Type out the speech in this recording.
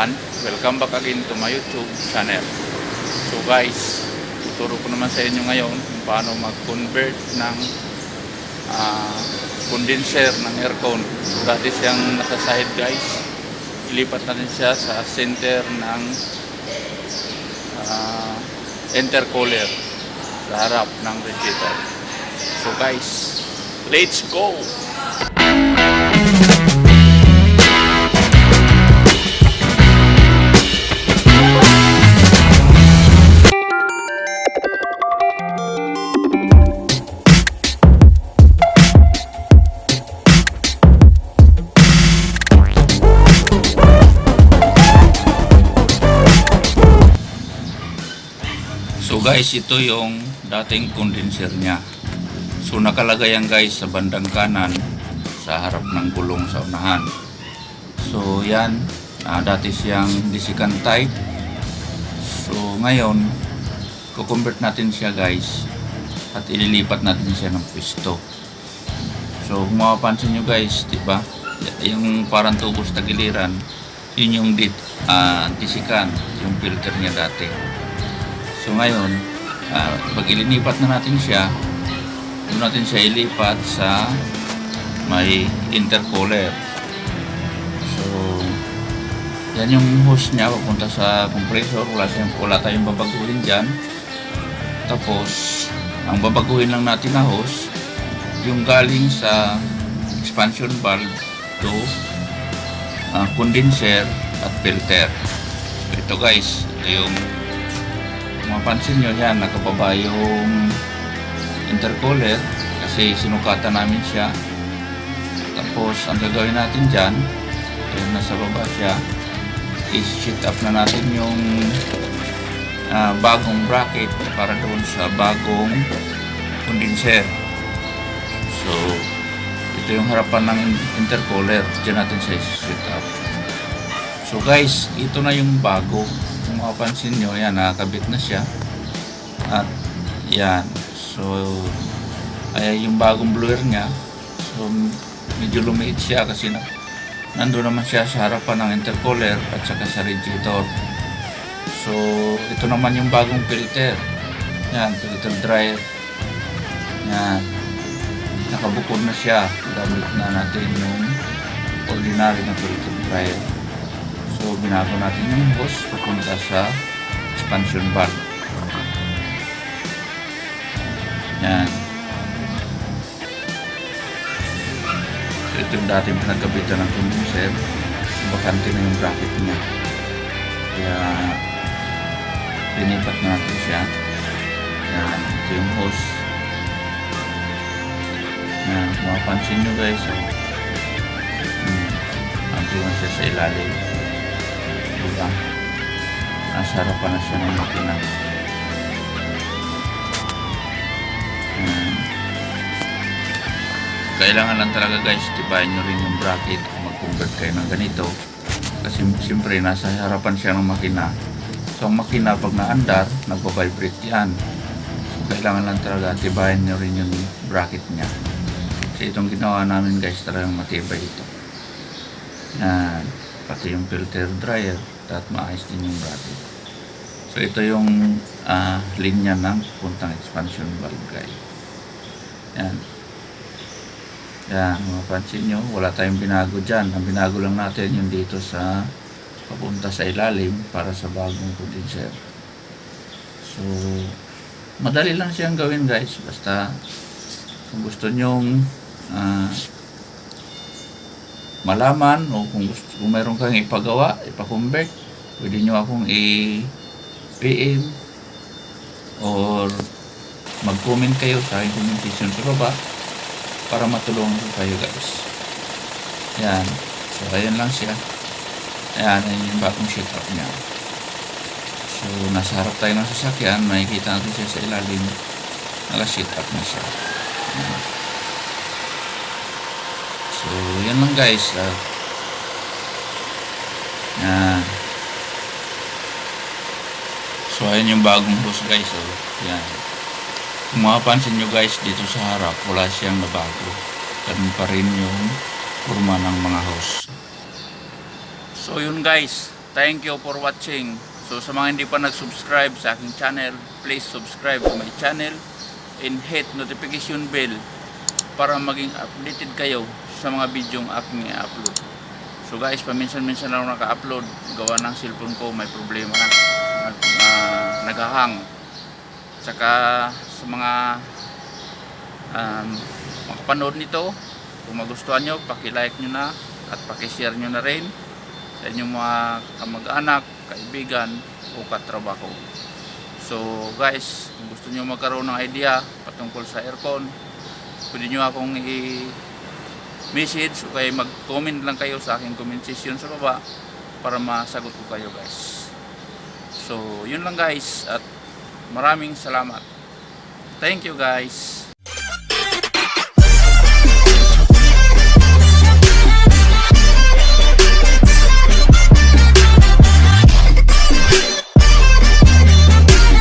kamustahan? Welcome back again to my YouTube channel. So guys, tuturo ko naman sa inyo ngayon kung paano mag-convert ng ah, condenser ng aircon. So dati siyang nasa side guys. Ilipat natin siya sa center ng ah, intercooler sa harap ng radiator. So guys, let's go! Guys, ito yung dating condenser niya. So nakalagay yan guys sa bandang kanan sa harap ng gulong sa unahan. So yan, ah, dati siyang disikan type. So ngayon, kukonvert natin siya guys at ililipat natin siya ng pwesto. So kung mapapansin nyo guys, di ba? Yung parang tubos tagiliran, yun yung dit, ah, disikan, yung filter niya dati. So ngayon, uh, pag ilinipat na natin siya, doon natin siya ilipat sa may intercooler. So, yan yung hose niya papunta sa compressor. Wala, siyang, wala tayong babaguhin dyan. Tapos, ang babaguhin lang natin na hose, yung galing sa expansion valve to uh, condenser at filter. Ito guys, ito yung mapansin nyo yan, nakababa yung intercooler kasi sinukatan namin siya. Tapos, ang gagawin natin dyan, yung nasa baba siya, is sheet up na natin yung ah, bagong bracket para doon sa bagong condenser. So, ito yung harapan ng intercooler. Diyan natin siya sheet up. So guys, ito na yung bago. Kung mapapansin nyo, yan, nakakabit na siya. At, yan. So, ay yung bagong blower niya. So, medyo lumiit siya kasi na, nandun naman siya sa harapan ng intercooler at saka sa radiator. So, ito naman yung bagong filter. Yan, filter dryer. Yan. Nakabukod na siya. Gamit na natin yung ordinary na filter dryer. So, binago natin yung hose papunta sa expansion valve. Yan. So, ito yung dating pinagkabitan ng condenser. Bakante na yung bracket niya. Kaya, linipat natin siya. Yan. Ito yung hose. Yan. Kung mapapansin nyo guys, oh. Hmm. Andiyan siya sa ilalim. Diba? Nasa harapan na siya ng makina. Ayan. Kailangan lang talaga guys, tibayan nyo rin yung bracket kung mag-convert kayo ng ganito. Kasi siyempre nasa harapan siya ng makina. So ang makina pag naandar, nagpa-vibrate yan. So kailangan lang talaga tibayan nyo rin yung bracket niya. Kasi itong ginawa namin guys, talagang matibay ito. Yan pati yung filter dryer at maayos din yung bracket. So ito yung ah, linya ng puntang expansion valve guys. Yan. Yan, mapansin nyo, wala tayong binago dyan. Ang binago lang natin yung dito sa papunta sa ilalim para sa bagong condenser. So, madali lang siyang gawin guys. Basta kung gusto nyong ah, malaman o kung gusto kung mayroon kang ipagawa, ipa-convert, pwede nyo akong i-PM or mag-comment kayo sa aking comment section sa baba para matulungan ko kayo guys. Yan. So, ayan lang siya. Ayan, ayan yung bagong setup niya. So, nasa harap tayo ng sasakyan, makikita natin siya sa ilalim. Naka-sit up na siya. Ayan. So, yan lang guys. ah. yan. So, ayan yung bagong hose guys. Oh. Yan. Kung mapapansin nyo guys, dito sa harap, wala siyang nabago. Ganun pa rin yung kurma ng mga hose. So, yun guys. thank you for watching. So sa mga hindi pa nag-subscribe sa aking channel, please subscribe to my channel and hit notification bell para maging updated kayo sa mga video aking i-upload. So guys, paminsan-minsan lang naka-upload. Gawa ng cellphone ko, may problema na. Nag, ah, naghahang. Saka sa mga um, makapanood nito, kung magustuhan nyo, paki-like nyo na at paki-share nyo na rin sa inyong mga kamag-anak, kaibigan o katrabaho. So guys, kung gusto nyo magkaroon ng idea patungkol sa aircon, pwede nyo akong i-message o kaya mag-comment lang kayo sa aking comment section sa baba para masagot ko kayo guys. So, yun lang guys at maraming salamat. Thank you guys.